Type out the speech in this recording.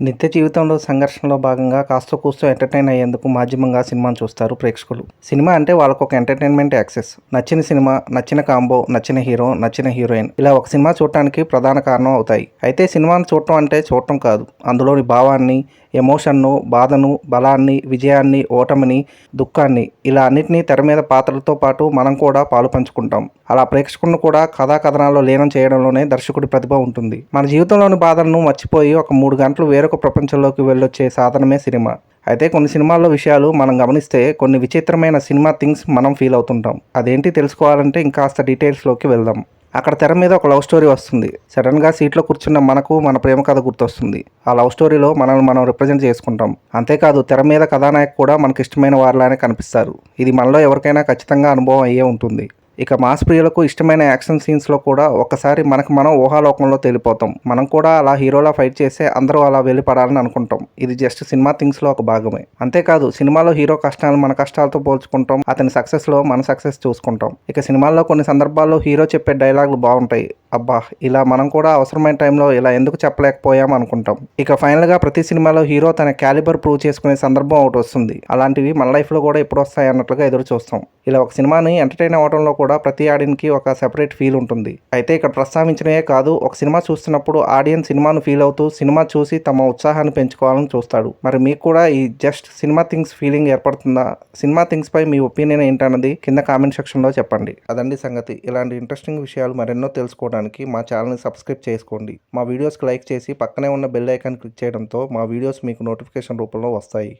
నిత్య జీవితంలో సంఘర్షణలో భాగంగా కాస్త కూస్తో ఎంటర్టైన్ అయ్యేందుకు మాధ్యమంగా సినిమాను చూస్తారు ప్రేక్షకులు. సినిమా అంటే వాళ్ళకు ఒక ఎంటర్టైన్మెంట్ యాక్సెస్. నచ్చిన సినిమా నచ్చిన కాంబో నచ్చిన హీరో నచ్చిన హీరోయిన్ ఇలా ఒక సినిమా చూడటానికి ప్రధాన కారణం అవుతాయి. అయితే సినిమాను చూడటం అంటే చూడటం కాదు. అందులోని భావాన్ని ఎమోషన్ను బాధను బలాన్ని విజయాన్ని ఓటమిని దుఃఖాన్ని ఇలా అన్నింటినీ తెర మీద పాత్రలతో పాటు మనం కూడా పాలు పంచుకుంటాం. అలా ప్రేక్షకులను కూడా కథా కథనాల్లో లీనం చేయడంలోనే దర్శకుడి ప్రతిభ ఉంటుంది. మన జీవితంలోని బాధలను మర్చిపోయి ఒక మూడు గంటలు వేరొక ప్రపంచంలోకి వెళ్ళొచ్చే సాధనమే సినిమా. అయితే కొన్ని సినిమాల్లో విషయాలు మనం గమనిస్తే కొన్ని విచిత్రమైన సినిమా థింగ్స్ మనం ఫీల్ అవుతుంటాం. అదేంటి తెలుసుకోవాలంటే ఇంకాస్త డీటెయిల్స్లోకి వెళ్దాం. అక్కడ తెర మీద ఒక లవ్ స్టోరీ వస్తుంది. సడన్గా సీట్లో కూర్చున్న మనకు మన ప్రేమ కథ గుర్తొస్తుంది. ఆ లవ్ స్టోరీలో మనల్ని మనం రిప్రజెంట్ చేసుకుంటాం. అంతేకాదు తెర మీద కథానాయకు కూడా మనకి ఇష్టమైన వారిలానే కనిపిస్తారు. ఇది మనలో ఎవరికైనా ఖచ్చితంగా అనుభవం అయ్యే ఉంటుంది. ఇక మాస్ ప్రియులకు ఇష్టమైన యాక్షన్ సీన్స్లో కూడా ఒక్కసారి మనకు మనం ఊహాలోకంలో తేలిపోతాం. మనం కూడా అలా హీరోలా ఫైట్ చేస్తే అందరూ అలా వెళ్ళిపడాలని అనుకుంటాం. ఇది జస్ట్ సినిమా థింగ్స్లో ఒక భాగమే. అంతేకాదు సినిమాలో హీరో కష్టాలను మన కష్టాలతో పోల్చుకుంటాం. అతని సక్సెస్లో మన సక్సెస్ చూసుకుంటాం. ఇక సినిమాల్లో కొన్ని సందర్భాల్లో హీరో చెప్పే డైలాగులు బాగుంటాయి. అబ్బా ఇలా మనం కూడా అవసరమైన టైంలో ఇలా ఎందుకు చెప్పలేకపోయాం అనుకుంటాం. ఇక ఫైనల్గా ప్రతి సినిమాలో హీరో తన క్యాలిబర్ ప్రూవ్ చేసుకునే సందర్భం ఒకటి వస్తుంది. అలాంటివి మన లైఫ్లో కూడా ఎప్పుడు వస్తాయి అన్నట్లుగా ఎదురు చూస్తాం. ఇలా ఒక సినిమాని ఎంటర్టైన్ అవ్వడంలో కూడా ప్రతి ఆడియన్కి ఒక సెపరేట్ ఫీల్ ఉంటుంది. అయితే ఇక్కడ ప్రస్తావించినవే కాదు ఒక సినిమా చూస్తున్నప్పుడు ఆడియన్స్ సినిమాను ఫీల్ అవుతూ సినిమా చూసి తమ ఉత్సాహాన్ని పెంచుకోవాలని చూస్తాడు. మరి మీకు కూడా ఈ జస్ట్ సినిమా థింగ్స్ ఫీలింగ్ ఏర్పడుతుందా? సినిమా థింగ్స్ పై మీ ఒపీనియన్ ఏంటన్నది కింద కామెంట్ సెక్షన్లో చెప్పండి. అదండి సంగతి. ఇలాంటి ఇంట్రెస్టింగ్ విషయాలు మరెన్నో తెలుసుకోవడానికి తెలుసుకోవడానికి మా ఛానల్ని సబ్స్క్రైబ్ చేసుకోండి. మా వీడియోస్కి లైక్ చేసి పక్కనే ఉన్న బెల్ ఐకాన్ క్లిక్ చేయడంతో మా వీడియోస్ మీకు నోటిఫికేషన్ రూపంలో వస్తాయి.